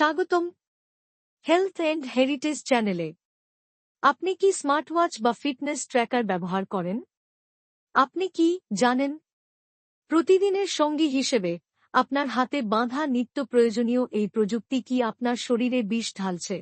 স্বাগতম health and heritage চ্যানেলে আপনি কি স্মার্ট ওয়াচ বা ফিটনেস ট্র্যাকার ব্যবহার করেন? আপনি কি জানেন? প্রতিদিনের সঙ্গী হিসেবে আপনার হাতে বাঁধা নিত্য প্রয়োজনীয় এই প্রযুক্তি কি আপনার শরীরে বিষ ঢালছে?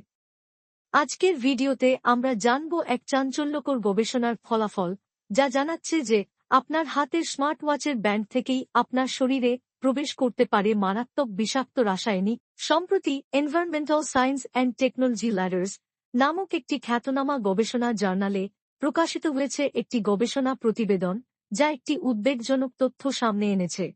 আজকের ভিডিওতে আমরা জানব এক চাঞ্চল্যকর গবেষণার ফলাফল, যা জানাচ্ছে যে আপনার হাতের স্মার্ট ওয়াচের ব্যান্ড থেকেই আপনার শরীরে প্রবেশ করতে পারে মারাত্মক বিষাক্ত রাসায়নিক, সম্প্রতি environmental science and technology letters নামক একটি খ্যাতনামা গবেষণা জার্নালে প্রকাশিত হয়েছে একটি গবেষণা প্রতিবেদন, যা একটি উদ্বেগজনক তথ্য সামনে এনেছে।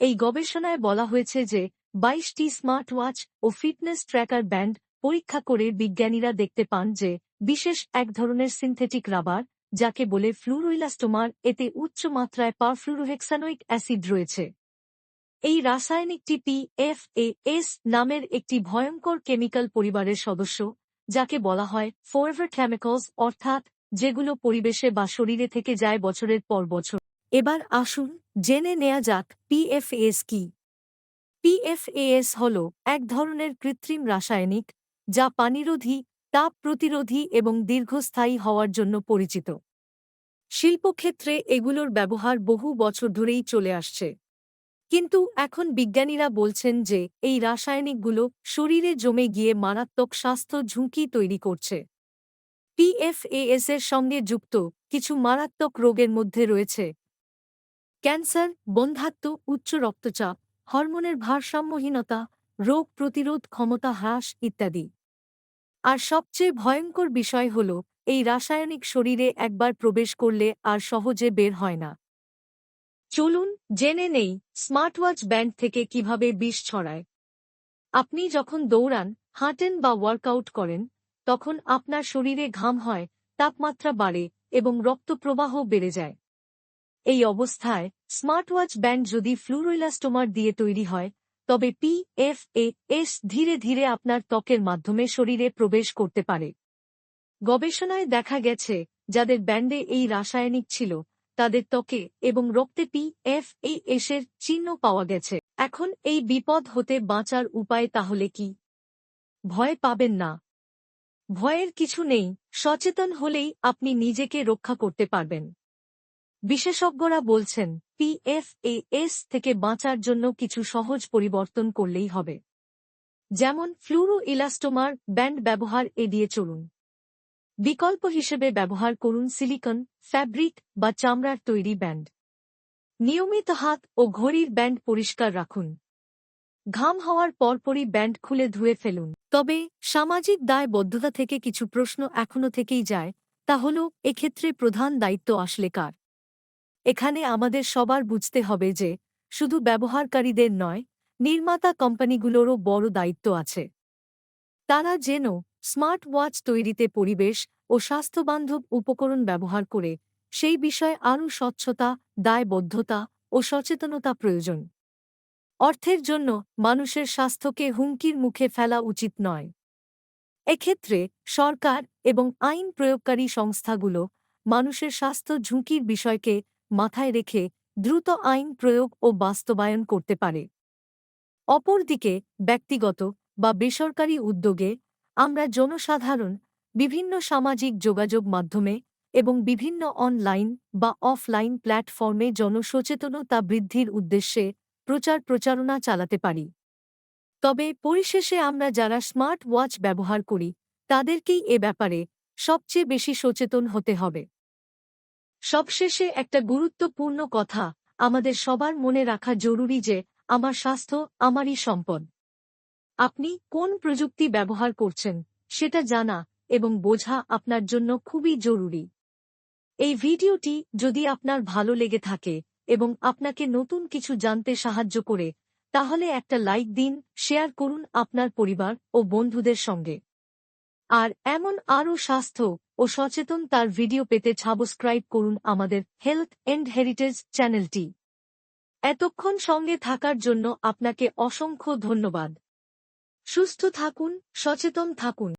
এই গবেষণায় বলা হয়েছে যে বাইশটি স্মার্ট ওয়াচ ও ফিটনেস ট্র্যাকার ব্যান্ড পরীক্ষা করে বিজ্ঞানীরা দেখতে পান যে বিশেষ এক ধরনের সিনথেটিক রাবার, যাকে বলে ফ্লুরোইলাস্টোমার, এতে উচ্চ মাত্রায় পারফ্লুরোহেক্সানোইক অ্যাসিড রয়েছে। এই রাসায়নিকটি পি এফ এ এস নামের একটি ভয়ঙ্কর কেমিক্যাল পরিবারের সদস্য, যাকে বলা হয় ফোরেভার কেমিক্যালস অর্থাৎ যেগুলো পরিবেশে বা শরীরে থেকে যায় বছরের পর বছর। এবার আসুন জেনে নেয়া যাক পিএফএস কি। পিএফএস হল এক ধরনের কৃত্রিম রাসায়নিক, যা পানিরোধী, তাপ প্রতিরোধী এবং দীর্ঘস্থায়ী হওয়ার জন্য পরিচিত। শিল্পক্ষেত্রে এগুলোর ব্যবহার বহু বছর ধরেই চলে আসছে। কিন্তু এখন বিজ্ঞানীরা বলছেন যে, এই রাসায়নিকগুলো শরীরে জমে গিয়ে মারাত্মক স্বাস্থ্য ঝুঁকি তৈরি করছে। পিএফএএস এর সঙ্গে যুক্ত কিছু মারাত্মক রোগের মধ্যে রয়েছে। ক্যান্সার বন্ধাত্ম উচ্চ রক্তচাপ, হরমোনের ভারসাম্যহীনতা, রোগ প্রতিরোধ ক্ষমতা হ্রাস ইত্যাদি। আর সবচেয়ে ভয়ঙ্কর বিষয় হল, এই রাসায়নিক শরীরে একবার প্রবেশ করলে আর সহজে বের হয় না। চলুন জেনে নেই স্মার্টওয়াচ ব্যান্ড থেকে কীভাবে বিষ ছড়ায়। আপনি যখন দৌড়ান, হাঁটেন বা ওয়ার্কআউট করেন, তখন আপনার শরীরে ঘাম হয়, তাপমাত্রা বাড়ে এবং রক্তপ্রবাহ বেড়ে যায়। এই অবস্থায় স্মার্টওয়াচ ব্যান্ড যদি ফ্লুরোইলাস্টোমার দিয়ে তৈরি হয়, তবে পি এফ এ এস ধীরে ধীরে আপনার ত্বকের মাধ্যমে শরীরে প্রবেশ করতে পারে। গবেষণায় দেখা গেছে, যাদের ব্যান্ডে এই রাসায়নিক ছিল তাদের ত্বকে এবং রক্তে পি এফ এই এসের চিহ্ন পাওয়া গেছে। এখন এই বিপদ হতে বাঁচার উপায় তাহলে কি? ভয় পাবেন না। ভয়ের কিছু নেই, সচেতন হলেই আপনি নিজেকে রক্ষা করতে পারবেন। বিশেষজ্ঞরা বলছেন পিএফএএস থেকে বাঁচার জন্য কিছু সহজ পরিবর্তন করলেই হবে। যেমন ফ্লুরো ইলাস্টোমার ব্যান্ড ব্যবহার এড়িয়ে চলুন। বিকল্প হিসেবে ব্যবহার করুন সিলিকন, ফ্যাব্রিক বা চামড়ার তৈরি ব্যান্ড। নিয়মিত হাত ও ঘড়ির ব্যান্ড পরিষ্কার রাখুন। ঘাম হওয়ার পরপরই ব্যান্ড খুলে ধুয়ে ফেলুন। তবে সামাজিক দায়বদ্ধতা থেকে কিছু প্রশ্ন এখনও থেকেই যায়, তা হল, এক্ষেত্রে প্রধান দায়িত্ব আসলে কার? এখানে আমাদের সবার বুঝতে হবে যে, শুধু ব্যবহারকারীদের নয়, নির্মাতা কোম্পানিগুলোরও বড় দায়িত্ব আছে। তারা যেন স্মার্ট ওয়াচ তৈরিতে পরিবেশ ও স্বাস্থ্যবান্ধব উপকরণ ব্যবহার করে সেই বিষয়ে আরও স্বচ্ছতা, দায়বদ্ধতা ও সচেতনতা প্রয়োজন। অর্থের জন্য মানুষের স্বাস্থ্যকে হুমকির মুখে ফেলা উচিত নয়। এক্ষেত্রে সরকার এবং আইন প্রয়োগকারী সংস্থাগুলো মানুষের স্বাস্থ্য ঝুঁকির বিষয়কে মাথায় রেখে দ্রুত আইন প্রয়োগ ও বাস্তবায়ন করতে পারে। অপরদিকে ব্যক্তিগত বা বেসরকারি উদ্যোগে আমরা জনসাধারণ বিভিন্ন সামাজিক যোগাযোগ মাধ্যমে এবং বিভিন্ন অনলাইন বা অফলাইন প্ল্যাটফর্মে জনসচেতনতা বৃদ্ধির উদ্দেশ্যে প্রচার প্রচারণা চালাতে পারি। তবে পরিশেষে আমরা যারা স্মার্ট ওয়াচ ব্যবহার করি, তাদেরকেই এ ব্যাপারে সবচেয়ে বেশি সচেতন হতে হবে। সবশেষে একটা গুরুত্বপূর্ণ কথা আমাদের সবার মনে রাখা জরুরি যে, আমার স্বাস্থ্য আমারই সম্পদ। আপনি কোন প্রযুক্তি ব্যবহার করছেন, সেটা জানা এবং বোঝা আপনার জন্য খুবই জরুরি। এই ভিডিওটি যদি আপনার ভালো লেগে থাকে এবং আপনাকে নতুন কিছু জানতে সাহায্য করে, তাহলে একটা লাইক দিন, শেয়ার করুন আপনার পরিবার ও বন্ধুদের সঙ্গে। আর এমন আরও স্বাস্থ্য ও সচেতন তার ভিডিও পেতে সাবস্ক্রাইব করুন আমাদের হেলথ এন্ড হেরিটেজ চ্যানেলটি। এতক্ষণ সঙ্গে থাকার জন্য আপনাকে অসংখ্য ধন্যবাদ। সুস্থ থাকুন সচেতন থাকুন।